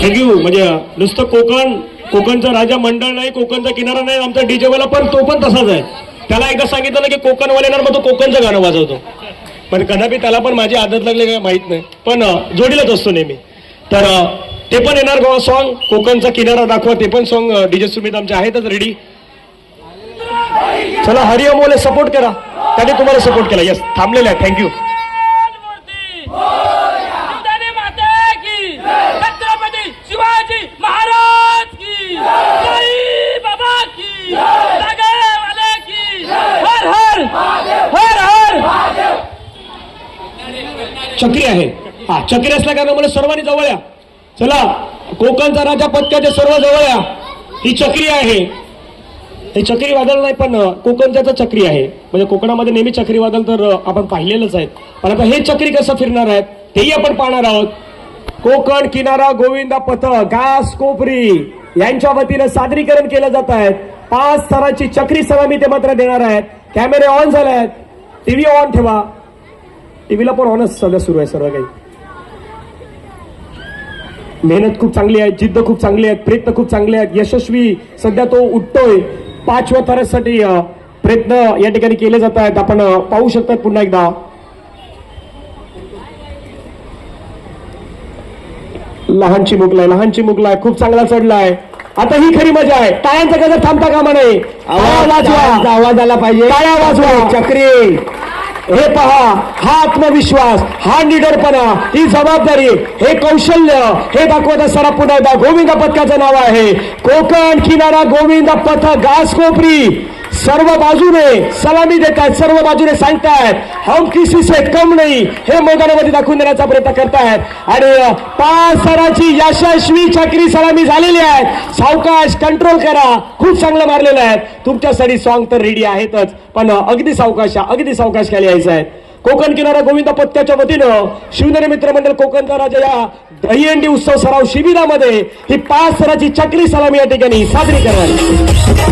Thank you म्हणजे नुसतं कोकण कोकणचा राजा मंडळ नाही कोकणचा किनारा नाही आमचा डीजे वाला पण तो पण तसाच आहे. त्याला एकदा सांगितलं ना की कोकणवाले येणार मग तो कोकणचं गाणं वाजवतो. पण कदापि त्याला पण माझी आदत लागली काय माहीत नाही. पण जोडीलाच असतो नेहमी. तर ते पण येणार गोवा सॉन्ग कोकणचा किनारा दाखवा ते पण सॉन्ग डीजे सुमित आमचे आहेतच रेडी चला हरिओमोले सपोर्ट करा. त्याने तुम्हाला सपोर्ट केला. यस थांबलेला आहे. थँक्यू चक्री आहे. हा चक्री असल्या मला सर्वांनी जवळ या. चला कोकणचा राजा पत्त्याचे सर्व जवळ या. ही चक्री आहे. हे चक्रीवादळ नाही पण अं, कोकणच्याचं चक्री आहे. म्हणजे कोकणामध्ये नेहमी चक्रीवादळ तर आपण पाहिलेलंच आहेत. पण आता हे चक्री कसं फिरणार आहेत तेही आपण पाहणार आहोत. कोकण किनारा गोविंदा पथक घास कोपरी यांच्या वतीनं सादरीकरण केलं जात आहेत पाच स्तराची चक्री सलामी ते मात्र देणार आहेत कॅमेरे ऑन झाले आहेत. टीव्ही ऑन ठेवा. टीव्हीला पण ऑनच सगळं सुरू आहे सर्व काही. मेहनत खूप चांगली आहे जिद्द खूप चांगली आहे प्रयत्न खूप चांगले आहेत. यशस्वी सध्या तो उठतोय. पाचव्या थरासाठी प्रयत्न या ठिकाणी केले जात आहेत. आपण पाहू शकतात पुन्हा एकदा. लहान चिमुकलाय लहान चिमुकलाय खूप चांगला चढलाय. आता ही खरी मजा आहे. टाळ्यांचा गजर थांबता कामा नाही टाळ्या वाजवा. आवाज आला पाहिजे. टाळ्या वाजवा. चक्री. हे पहा हा आत्मविश्वास हा निडरपणा ही जबाबदारी हे कौशल्य हे दाखवत असताना पुन्हा एकदा गोविंद पथकाचं नाव आहे. कोकण किनारा गोविंद पथक घास कोपरी सर्व बाजूने सलामी देत आहेत सर्व बाजूने सांगतायत हम किसी से कम नाही हे मैदानामध्ये दाखवून देण्याचा प्रयत्न करतायत. आणि पाच सराची यशस्वी चक्री सलामी झालेली आहे. सावकाश कंट्रोल करा. खूप चांगलं मारलेलं आहे. तुमच्यासाठी सॉन्ग तर रेडी आहेतच. पण अगदी सावकाश अगदी सावकाश खाली यायचं आहे. कोकण किनारा गोविंद पत्त्याच्या वतीनं शिवनेरी मित्रमंडळ कोकणचा राजा या दहीहंडी उत्सव सराव शिबिरामध्ये ही पाच सराची चक्री सलामी या ठिकाणी साजरी करणार